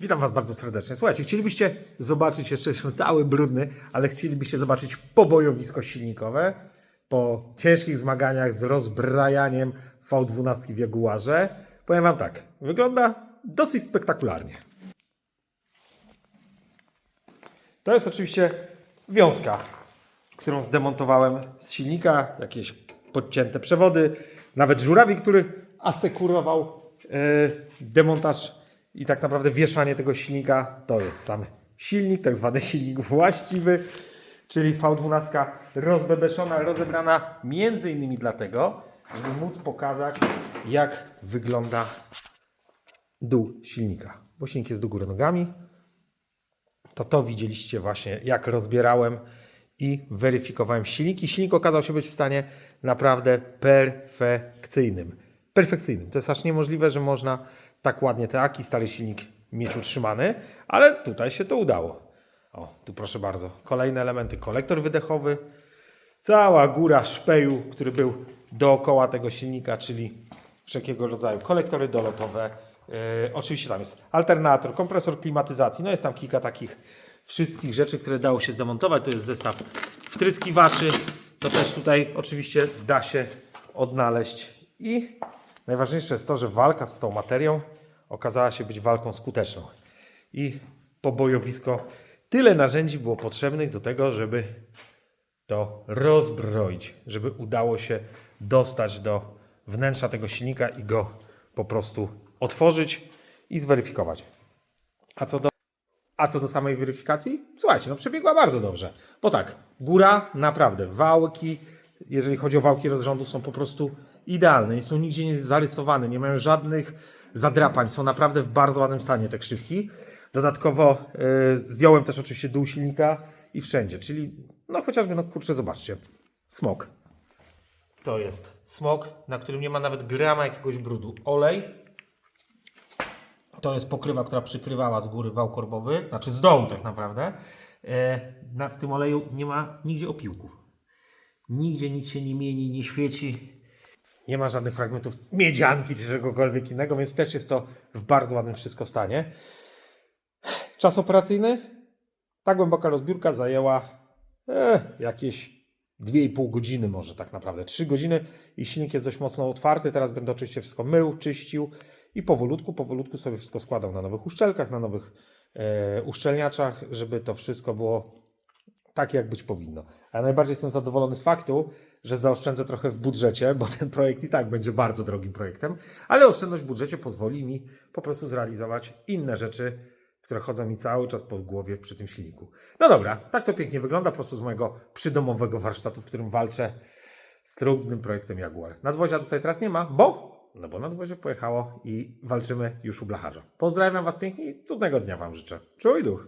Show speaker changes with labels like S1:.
S1: Witam Was bardzo serdecznie. Słuchajcie, chcielibyście zobaczyć, jeszcze jestem cały brudny, ale chcielibyście zobaczyć pobojowisko silnikowe po ciężkich zmaganiach z rozbrajaniem V12 w Jaguarze. Powiem Wam tak, wygląda dosyć spektakularnie. To jest oczywiście wiązka, którą zdemontowałem z silnika, jakieś podcięte przewody, nawet żurawi, który asekurował e, demontaż i tak naprawdę wieszanie tego silnika. To jest sam silnik, tak zwany silnik właściwy, czyli V12 rozbebeszona, rozebrana między innymi dlatego, żeby móc pokazać, jak wygląda dół silnika. Bo silnik jest do góry nogami, to to widzieliście właśnie, jak rozbierałem i weryfikowałem silnik. I silnik okazał się być w stanie naprawdę perfekcyjnym. Perfekcyjnym. To jest aż niemożliwe, że można tak ładnie te aki stary silnik mieć utrzymany, ale tutaj się to udało. O, tu proszę bardzo. Kolejne elementy. Kolektor wydechowy, cała góra szpeju, który był dookoła tego silnika, czyli wszelkiego rodzaju kolektory dolotowe. Yy, oczywiście tam jest alternator, kompresor klimatyzacji, no jest tam kilka takich wszystkich rzeczy, które dało się zdemontować. To jest zestaw wtryskiwaczy, to też tutaj oczywiście da się odnaleźć. I najważniejsze jest to, że walka z tą materią okazała się być walką skuteczną. I pobojowisko, tyle narzędzi było potrzebnych do tego, żeby to rozbroić, żeby udało się dostać do wnętrza tego silnika i go po prostu otworzyć i zweryfikować. A co do, a co do samej weryfikacji? Słuchajcie, no przebiegła bardzo dobrze. Bo tak, góra naprawdę, wałki, jeżeli chodzi o wałki rozrządu, są po prostu idealne, nie są nigdzie nie zarysowane, nie mają żadnych zadrapań, są naprawdę w bardzo ładnym stanie te krzywki. Dodatkowo yy, zdjąłem też oczywiście dół silnika i wszędzie, czyli no chociażby, no kurczę, zobaczcie, smok. To jest smok, na którym nie ma nawet grama jakiegoś brudu. Olej. To jest pokrywa, która przykrywała z góry wał korbowy, znaczy z dołu tak naprawdę. E, na, w tym oleju nie ma nigdzie opiłków. Nigdzie nic się nie mieni, nie świeci. Nie ma żadnych fragmentów miedzianki czy czegokolwiek innego, więc też jest to w bardzo ładnym wszystko stanie. Czas operacyjny? Ta głęboka rozbiórka zajęła e, jakieś 2,5 godziny może tak naprawdę. 3 godziny i silnik jest dość mocno otwarty. Teraz będę oczywiście wszystko mył, czyścił i powolutku, powolutku sobie wszystko składał na nowych uszczelkach, na nowych e, uszczelniaczach, żeby to wszystko było tak, jak być powinno. A najbardziej jestem zadowolony z faktu, że zaoszczędzę trochę w budżecie, bo ten projekt i tak będzie bardzo drogim projektem, ale oszczędność w budżecie pozwoli mi po prostu zrealizować inne rzeczy, które chodzą mi cały czas po głowie przy tym silniku. No dobra, tak to pięknie wygląda po prostu z mojego przydomowego warsztatu, w którym walczę z trudnym projektem Jaguar. Nadwozia tutaj teraz nie ma, bo no bo nadwozie pojechało i walczymy już u blacharza. Pozdrawiam Was pięknie i cudnego dnia Wam życzę. Czuj duch!